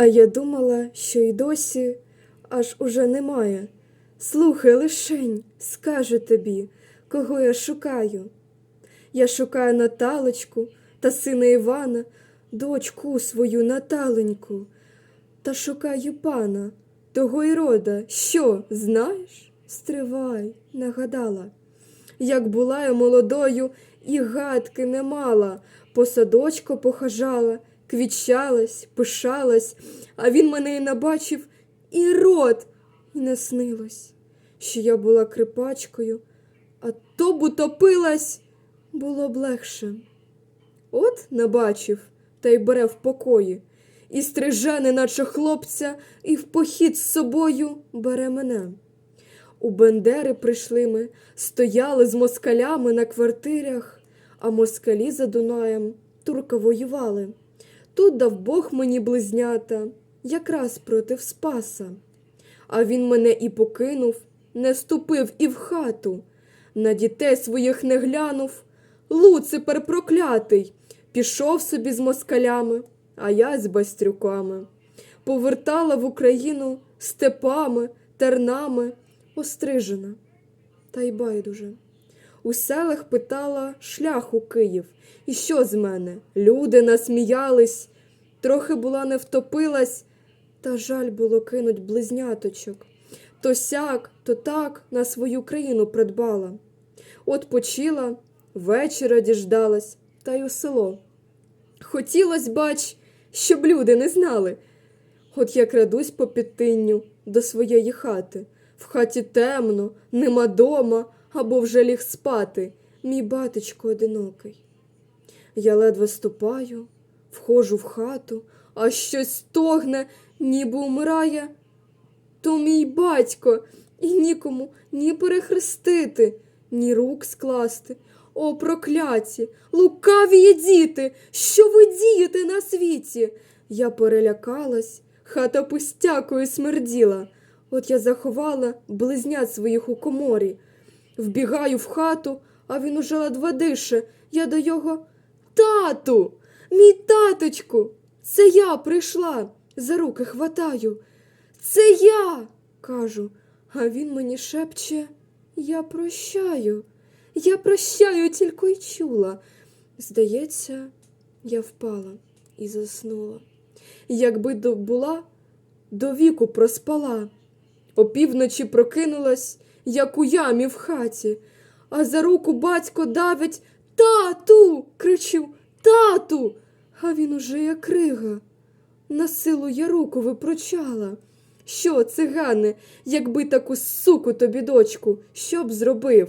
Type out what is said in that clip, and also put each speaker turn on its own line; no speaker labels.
А я думала, що й досі аж уже немає. Слухай лишень, скажу тобі, кого я шукаю. Я шукаю Наталочку та сина Івана, дочку свою Наталеньку, та шукаю пана, того й рода, що, знаєш? Стривай, нагадала. Як була я молодою, і гадки не мала, по садочку похажала, квічалась, пишалась, а він мене і набачив, і рот, і не снилось, що я була крипачкою, а то б утопилась, було б легше. От набачив, та й бере в покої, і стриже, неначе хлопця, і в похід з собою бере мене. У Бендери прийшли ми, стояли з москалями на квартирах, а москалі за Дунаєм турка воювали. Тут дав Бог мені близнята, якраз проти Спаса. А він мене і покинув, не ступив і в хату. На дітей своїх не глянув. Луципер проклятий, пішов собі з москалями, а я з бастрюками. Повертала в Україну степами, тернами, острижена, та й байдуже. У селах питала шлях у Київ, і що з мене? Люди насміялись, трохи була не втопилась, та жаль було кинуть близняточок. То сяк, то так на свою країну придбала. От почила, вечора діждалась, та й у село. Хотілось, бач, щоб люди не знали. От я крадусь по підтинню до своєї хати. В хаті темно, нема дома, або вже ліг спати, мій батечко одинокий. Я ледве ступаю, входжу в хату, а щось стогне, ніби умирає. То мій батько, і нікому ні перехрестити, ні рук скласти. О, прокляті, лукаві діти, що ви дієте на світі? Я перелякалась, хата пустякою смерділа. От я заховала близнят своїх у коморі. Вбігаю в хату, а він уже ледве дише. Я до його тату, мій таточку, це я прийшла, за руки хватаю. Це я, кажу, а він мені шепче, я прощаю, я прощаю, тільки й чула. Здається, я впала і заснула. Якби до була, до віку проспала. Опівночі прокинулась, як у ямі в хаті, а за руку батько давить Тату. кричив Тату. А він уже як крига. На силу я руку випрочала. Що, цигане, якби таку суку тобі, дочку, що б зробив?